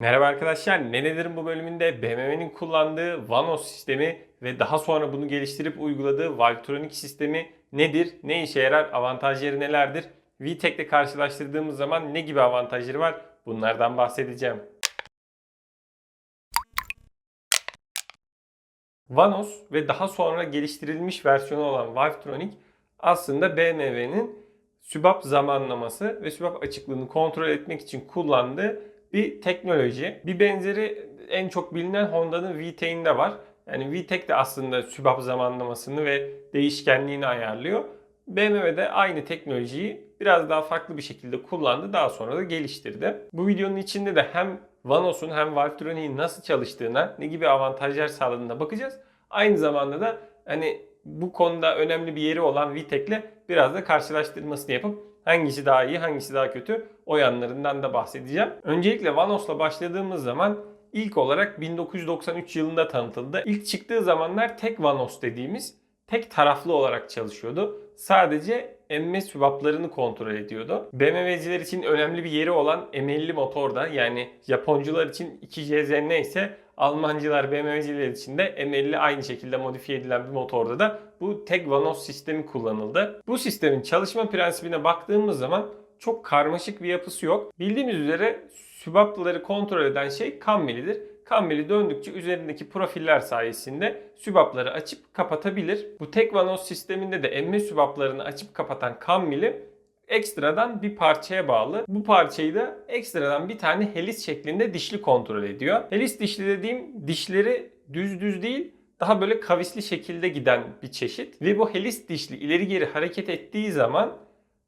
Merhaba arkadaşlar. Ne nedir'in bu bölümünde BMW'nin kullandığı Vanos sistemi ve daha sonra bunu geliştirip uyguladığı Valvetronic sistemi nedir? Ne işe yarar? Avantajları nelerdir? VTEC ile karşılaştırdığımız zaman ne gibi avantajları var? Bunlardan bahsedeceğim. Vanos ve daha sonra geliştirilmiş versiyonu olan Valvetronic aslında BMW'nin sübap zamanlaması ve sübap açıklığını kontrol etmek için kullandığı bir teknoloji. Bir benzeri en çok bilinen Honda'nın VTEC'inde var. Yani VTEC de aslında sübap zamanlamasını ve değişkenliğini ayarlıyor. BMW de aynı teknolojiyi biraz daha farklı bir şekilde kullandı. Daha sonra da geliştirdi. Bu videonun içinde de hem Vanos'un hem Valvetronic'in nasıl çalıştığına, ne gibi avantajlar sağladığına bakacağız. Aynı zamanda da hani bu konuda önemli bir yeri olan VTEC'le biraz da karşılaştırmasını yapıp hangisi daha iyi, hangisi daha kötü o yanlarından da bahsedeceğim. Öncelikle Vanos'la başladığımız zaman ilk olarak 1993 yılında tanıtıldı. İlk çıktığı zamanlar tek Vanos dediğimiz tek taraflı olarak çalışıyordu. Sadece emme sübaplarını kontrol ediyordu. BMW'ciler için önemli bir yeri olan M50 motorda yani Japoncular için 2JZ ise Almancılar BMW'ciler için de M50 aynı şekilde modifiye edilen bir motorda da bu tek Vanos sistemi kullanıldı. Bu sistemin çalışma prensibine baktığımız zaman çok karmaşık bir yapısı yok. Bildiğimiz üzere sübapları kontrol eden şey kammelidir. Kammeli döndükçe üzerindeki profiller sayesinde sübapları açıp kapatabilir. Bu tek vanos sisteminde de emme sübaplarını açıp kapatan kammeli ekstradan bir parçaya bağlı. Bu parçayı da ekstradan bir tane helis şeklinde dişli kontrol ediyor. Helis dişli dediğim dişleri düz düz değil daha böyle kavisli şekilde giden bir çeşit. Ve bu helis dişli ileri geri hareket ettiği zaman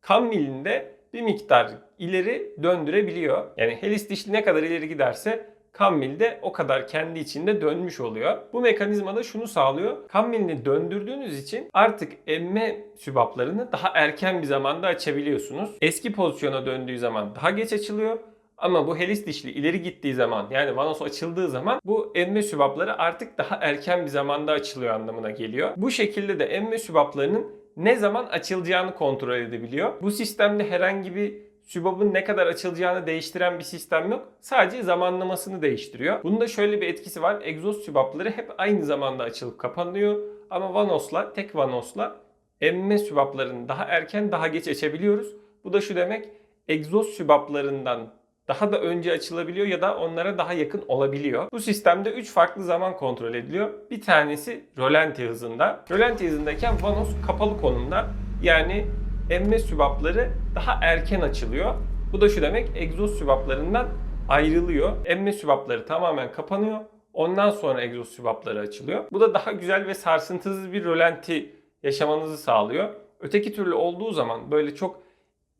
kammilinde bir miktar ileri döndürebiliyor. Yani helis dişli ne kadar ileri giderse kammil de o kadar kendi içinde dönmüş oluyor. Bu mekanizma da şunu sağlıyor. Kammilini döndürdüğünüz için artık emme sübaplarını daha erken bir zamanda açabiliyorsunuz. Eski pozisyona döndüğü zaman daha geç açılıyor. Ama bu helis dişli ileri gittiği zaman yani vanos açıldığı zaman bu emme sübapları artık daha erken bir zamanda açılıyor anlamına geliyor. Bu şekilde de emme sübaplarının ne zaman açılacağını kontrol edebiliyor. Bu sistemde herhangi bir sübabın ne kadar açılacağını değiştiren bir sistem yok. Sadece zamanlamasını değiştiriyor. Bunun da şöyle bir etkisi var. Egzoz sübapları hep aynı zamanda açılıp kapanıyor. Ama vanosla, tek vanosla emme sübaplarını daha erken daha geç açabiliyoruz. Bu da şu demek egzoz sübaplarından daha da önce açılabiliyor ya da onlara daha yakın olabiliyor. Bu sistemde 3 farklı zaman kontrol ediliyor. Bir tanesi rölanti hızında. Rölanti hızındayken vanos kapalı konumda. Yani emme sübapları daha erken açılıyor. Bu da şu demek egzoz sübaplarından ayrılıyor. Emme sübapları tamamen kapanıyor. Ondan sonra egzoz sübapları açılıyor. Bu da daha güzel ve sarsıntısız bir rölanti yaşamanızı sağlıyor. Öteki türlü olduğu zaman böyle çok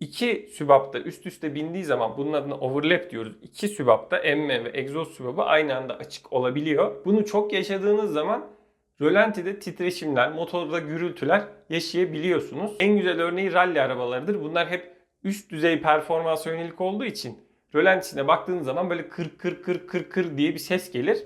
iki sübapta üst üste bindiği zaman bunun adına overlap diyoruz. İki sübapta emme ve egzoz sübabı aynı anda açık olabiliyor. Bunu çok yaşadığınız zaman rölantide titreşimler, motorda gürültüler yaşayabiliyorsunuz. En güzel örneği rally arabalarıdır. Bunlar hep üst düzey performans yönelik olduğu için rölantisine baktığınız zaman böyle kır kır kır kır kır diye bir ses gelir.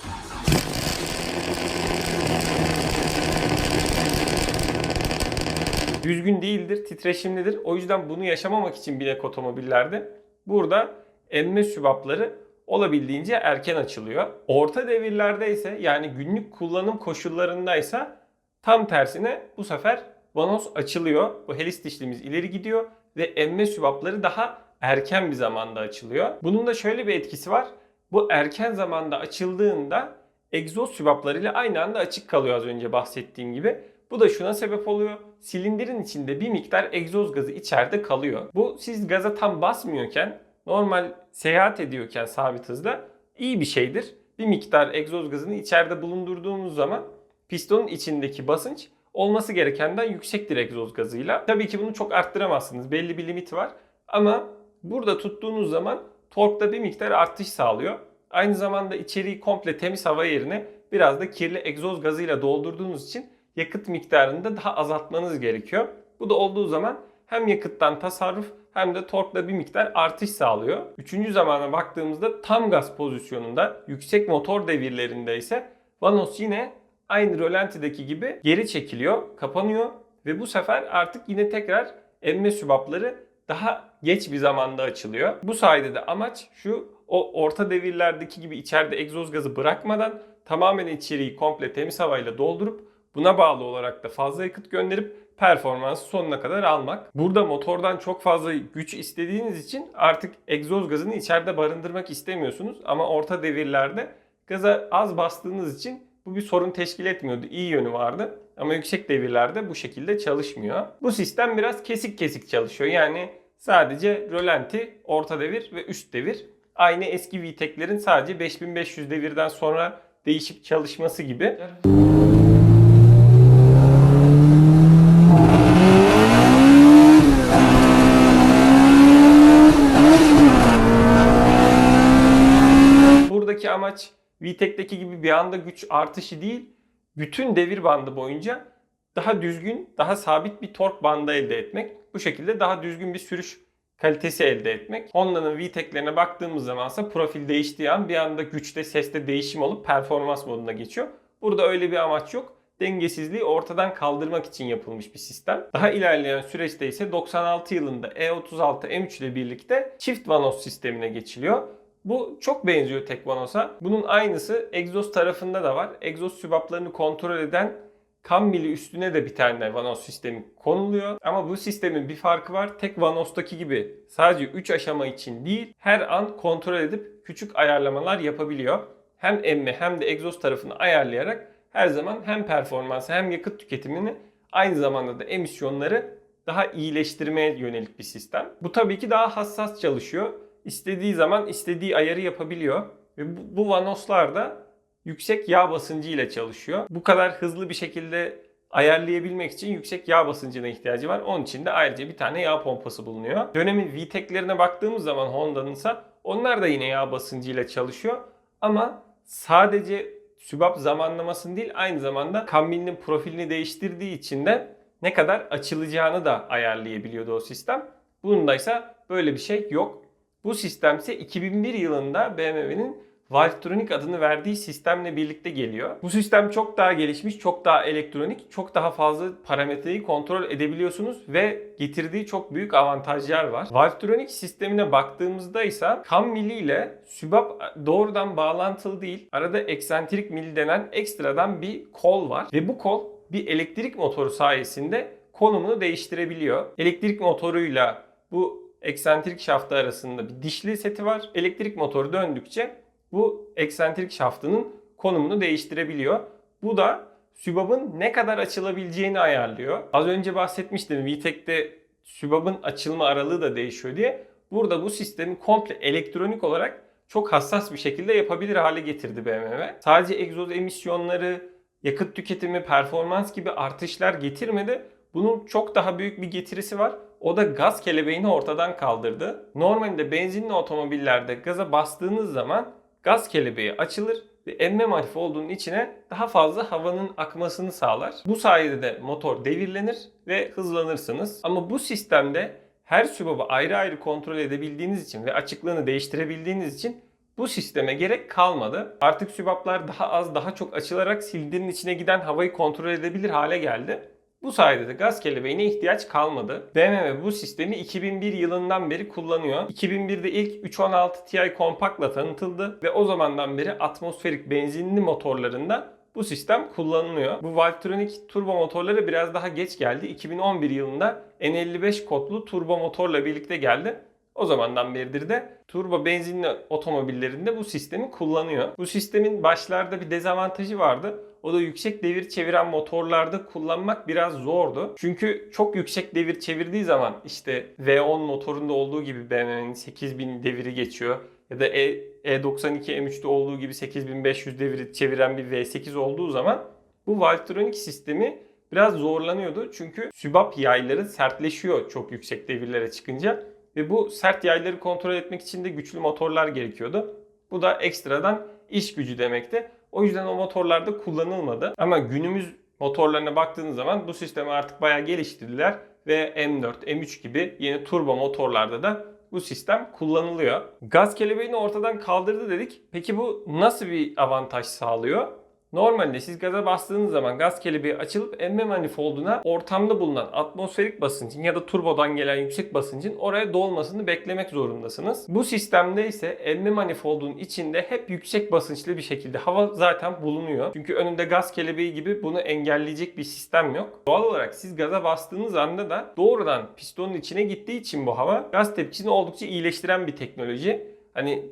Düzgün değildir, titreşimlidir. O yüzden bunu yaşamamak için binek otomobillerde burada emme sübapları olabildiğince erken açılıyor. Orta devirlerde ise yani günlük kullanım koşullarındaysa tam tersine bu sefer vanos açılıyor. Bu helis dişlimiz ileri gidiyor ve emme sübapları daha erken bir zamanda açılıyor. Bunun da şöyle bir etkisi var. Bu erken zamanda açıldığında egzoz sübaplarıyla aynı anda açık kalıyor az önce bahsettiğim gibi. Bu da şuna sebep oluyor. Silindirin içinde bir miktar egzoz gazı içeride kalıyor. Bu siz gaza tam basmıyorken normal seyahat ediyorken sabit hızda iyi bir şeydir. Bir miktar egzoz gazını içeride bulundurduğumuz zaman pistonun içindeki basınç olması gerekenden yüksektir egzoz gazıyla. Tabii ki bunu çok arttıramazsınız. Belli bir limiti var. Ama burada tuttuğunuz zaman torkta bir miktar artış sağlıyor. Aynı zamanda içeriği komple temiz hava yerine biraz da kirli egzoz gazıyla doldurduğunuz için yakıt miktarını da daha azaltmanız gerekiyor. Bu da olduğu zaman hem yakıttan tasarruf hem de torkla bir miktar artış sağlıyor. Üçüncü zamana baktığımızda tam gaz pozisyonunda yüksek motor devirlerinde ise Vanos yine aynı rölantideki gibi geri çekiliyor, kapanıyor ve bu sefer artık yine tekrar emme sübapları daha geç bir zamanda açılıyor. Bu sayede de amaç şu o orta devirlerdeki gibi içeride egzoz gazı bırakmadan tamamen içeriği komple temiz havayla doldurup buna bağlı olarak da fazla yakıt gönderip performansı sonuna kadar almak. Burada motordan çok fazla güç istediğiniz için artık egzoz gazını içeride barındırmak istemiyorsunuz. Ama orta devirlerde gaza az bastığınız için bu bir sorun teşkil etmiyordu. İyi yönü vardı. Ama yüksek devirlerde bu şekilde çalışmıyor. Bu sistem biraz kesik kesik çalışıyor. Yani sadece rölanti, orta devir ve üst devir. Aynı eski VTEC'lerin sadece 5500 devirden sonra değişip çalışması gibi. Buradaki amaç VTEC'teki gibi bir anda güç artışı değil, bütün devir bandı boyunca daha düzgün, daha sabit bir tork bandı elde etmek. Bu şekilde daha düzgün bir sürüş kalitesi elde etmek. Honda'nın VTEC'lerine baktığımız zaman ise profil değiştiği an bir anda güçte, seste değişim olup performans moduna geçiyor. Burada öyle bir amaç yok. Dengesizliği ortadan kaldırmak için yapılmış bir sistem. Daha ilerleyen süreçte ise 96 yılında E36 M3 ile birlikte çift vanos sistemine geçiliyor. Bu çok benziyor tek vanosa. Bunun aynısı egzoz tarafında da var. Egzoz sübaplarını kontrol eden kam mili üstüne de bir tane vanos sistemi konuluyor. Ama bu sistemin bir farkı var. Tek vanostaki gibi sadece 3 aşama için değil, her an kontrol edip küçük ayarlamalar yapabiliyor. Hem emme hem de egzoz tarafını ayarlayarak her zaman hem performansı hem yakıt tüketimini aynı zamanda da emisyonları daha iyileştirmeye yönelik bir sistem. Bu tabii ki daha hassas çalışıyor. İstediği zaman istediği ayarı yapabiliyor. Ve bu, bu vanoslar da yüksek yağ basıncı ile çalışıyor. Bu kadar hızlı bir şekilde ayarlayabilmek için yüksek yağ basıncına ihtiyacı var. Onun için de ayrıca bir tane yağ pompası bulunuyor. Dönemin VTEC'lerine baktığımız zaman Honda'nınsa onlar da yine yağ basıncı ile çalışıyor. Ama sadece sübap zamanlamasını değil aynı zamanda kambilinin profilini değiştirdiği için de ne kadar açılacağını da ayarlayabiliyordu o sistem. Bunda ise böyle bir şey yok. Bu sistem ise 2001 yılında BMW'nin Valvetronic adını verdiği sistemle birlikte geliyor. Bu sistem çok daha gelişmiş, çok daha elektronik, çok daha fazla parametreyi kontrol edebiliyorsunuz ve getirdiği çok büyük avantajlar var. Valvetronic sistemine baktığımızda ise kam mili ile sübap doğrudan bağlantılı değil. Arada eksantrik mil denen ekstradan bir kol var ve bu kol bir elektrik motoru sayesinde konumunu değiştirebiliyor. Elektrik motoruyla bu eksantrik şaftı arasında bir dişli seti var. Elektrik motoru döndükçe bu eksantrik şaftının konumunu değiştirebiliyor. Bu da sübabın ne kadar açılabileceğini ayarlıyor. Az önce bahsetmiştim VTEC'te sübabın açılma aralığı da değişiyor diye. Burada bu sistemi komple elektronik olarak çok hassas bir şekilde yapabilir hale getirdi BMW. Sadece egzoz emisyonları, yakıt tüketimi, performans gibi artışlar getirmedi. Bunun çok daha büyük bir getirisi var. O da gaz kelebeğini ortadan kaldırdı. Normalde benzinli otomobillerde gaza bastığınız zaman gaz kelebeği açılır ve emme manifoldu olduğunun içine daha fazla havanın akmasını sağlar. Bu sayede de motor devirlenir ve hızlanırsınız. Ama bu sistemde her sübabı ayrı ayrı kontrol edebildiğiniz için ve açıklığını değiştirebildiğiniz için bu sisteme gerek kalmadı. Artık sübaplar daha az daha çok açılarak silindirin içine giden havayı kontrol edebilir hale geldi. Bu sayede de gaz kelebeğine ihtiyaç kalmadı. BMW bu sistemi 2001 yılından beri kullanıyor. 2001'de ilk 316 Ti Compact'la tanıtıldı ve o zamandan beri atmosferik benzinli motorlarında bu sistem kullanılıyor. Bu Valvetronic turbo motorları biraz daha geç geldi. 2011 yılında N55 kodlu turbo motorla birlikte geldi. O zamandan beridir de turbo benzinli otomobillerinde bu sistemi kullanıyor. Bu sistemin başlarda bir dezavantajı vardı. O da yüksek devir çeviren motorlarda kullanmak biraz zordu. Çünkü çok yüksek devir çevirdiği zaman işte V10 motorunda olduğu gibi BMW'nin 8000 deviri geçiyor. Ya da E- E92 M3'te olduğu gibi 8500 deviri çeviren bir V8 olduğu zaman bu Valvetronic sistemi biraz zorlanıyordu. Çünkü sübap yayları sertleşiyor çok yüksek devirlere çıkınca. Ve bu sert yayları kontrol etmek için de güçlü motorlar gerekiyordu. Bu da ekstradan iş gücü demekti. O yüzden o motorlarda kullanılmadı. Ama günümüz motorlarına baktığınız zaman bu sistemi artık bayağı geliştirdiler ve M4, M3 gibi yeni turbo motorlarda da bu sistem kullanılıyor. Gaz kelebeğini ortadan kaldırdı dedik. Peki bu nasıl bir avantaj sağlıyor? Normalde siz gaza bastığınız zaman gaz kelebeği açılıp emme manifolduna ortamda bulunan atmosferik basıncın ya da turbodan gelen yüksek basıncın oraya dolmasını beklemek zorundasınız. Bu sistemde ise emme manifoldunun içinde hep yüksek basınçlı bir şekilde hava zaten bulunuyor. Çünkü önünde gaz kelebeği gibi bunu engelleyecek bir sistem yok. Doğal olarak siz gaza bastığınız anda da doğrudan pistonun içine gittiği için bu hava gaz tepkisini oldukça iyileştiren bir teknoloji hani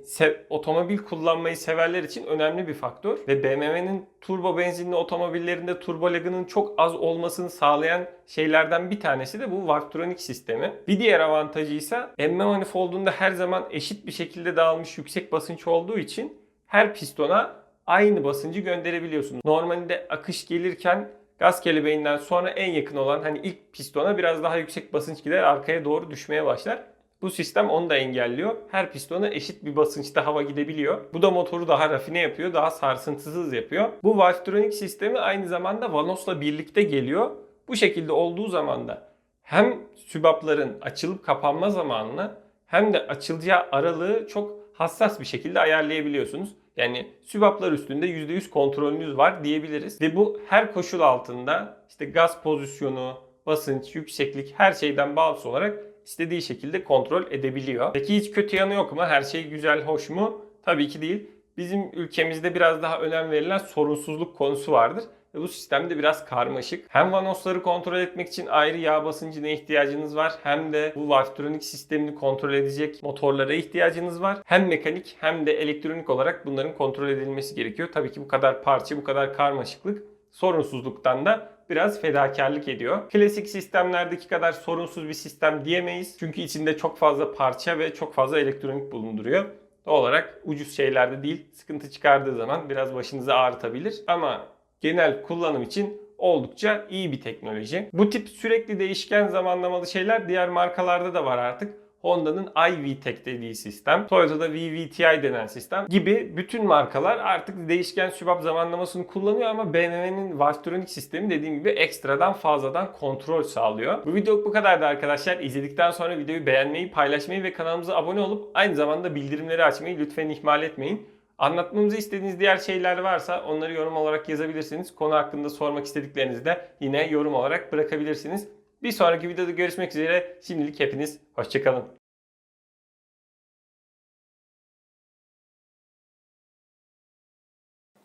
otomobil kullanmayı severler için önemli bir faktör ve BMW'nin turbo benzinli otomobillerinde turbo lagının çok az olmasını sağlayan şeylerden bir tanesi de bu Valvetronic sistemi. Bir diğer avantajı ise emme manifoldunda her zaman eşit bir şekilde dağılmış yüksek basınç olduğu için her pistona aynı basıncı gönderebiliyorsunuz. Normalde akış gelirken gaz kelebeğinden sonra en yakın olan hani ilk pistona biraz daha yüksek basınç gider arkaya doğru düşmeye başlar. Bu sistem onu da engelliyor. Her pistona eşit bir basınçta hava gidebiliyor. Bu da motoru daha rafine yapıyor, daha sarsıntısız yapıyor. Bu Valvetronic sistemi aynı zamanda Vanos'la birlikte geliyor. Bu şekilde olduğu zaman da hem sübapların açılıp kapanma zamanını hem de açılacağı aralığı çok hassas bir şekilde ayarlayabiliyorsunuz. Yani sübaplar üstünde %100 kontrolünüz var diyebiliriz. Ve bu her koşul altında işte gaz pozisyonu, basınç, yükseklik her şeyden bağımsız olarak istediği şekilde kontrol edebiliyor. Peki hiç kötü yanı yok mu? Her şey güzel, hoş mu? Tabii ki değil. Bizim ülkemizde biraz daha önem verilen sorunsuzluk konusu vardır. Ve bu sistemde biraz karmaşık. Hem vanosları kontrol etmek için ayrı yağ basıncına ihtiyacınız var. Hem de bu Valvetronic sistemini kontrol edecek motorlara ihtiyacınız var. Hem mekanik hem de elektronik olarak bunların kontrol edilmesi gerekiyor. Tabii ki bu kadar parça, bu kadar karmaşıklık sorunsuzluktan da biraz fedakarlık ediyor. Klasik sistemlerdeki kadar sorunsuz bir sistem diyemeyiz. Çünkü içinde çok fazla parça ve çok fazla elektronik bulunduruyor. Doğal olarak ucuz şeylerde değil, sıkıntı çıkardığı zaman biraz başınızı ağrıtabilir. Ama genel kullanım için oldukça iyi bir teknoloji. Bu tip sürekli değişken zamanlamalı şeyler diğer markalarda da var artık. Honda'nın iVTEC dediği sistem, Toyota'da VVTi denen sistem gibi bütün markalar artık değişken sübap zamanlamasını kullanıyor ama BMW'nin Valvetronic sistemi dediğim gibi ekstradan fazladan kontrol sağlıyor. Bu video bu kadardı arkadaşlar. İzledikten sonra videoyu beğenmeyi, paylaşmayı ve kanalımıza abone olup aynı zamanda bildirimleri açmayı lütfen ihmal etmeyin. Anlatmamızı istediğiniz diğer şeyler varsa onları yorum olarak yazabilirsiniz. Konu hakkında sormak istediklerinizi de yine yorum olarak bırakabilirsiniz. Bir sonraki videoda görüşmek üzere. Şimdilik hepiniz hoşçakalın.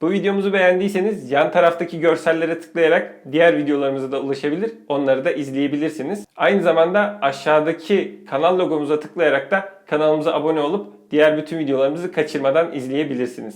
Bu videomuzu beğendiyseniz yan taraftaki görsellere tıklayarak diğer videolarımıza da ulaşabilir. Onları da izleyebilirsiniz. Aynı zamanda aşağıdaki kanal logomuza tıklayarak da kanalımıza abone olup diğer bütün videolarımızı kaçırmadan izleyebilirsiniz.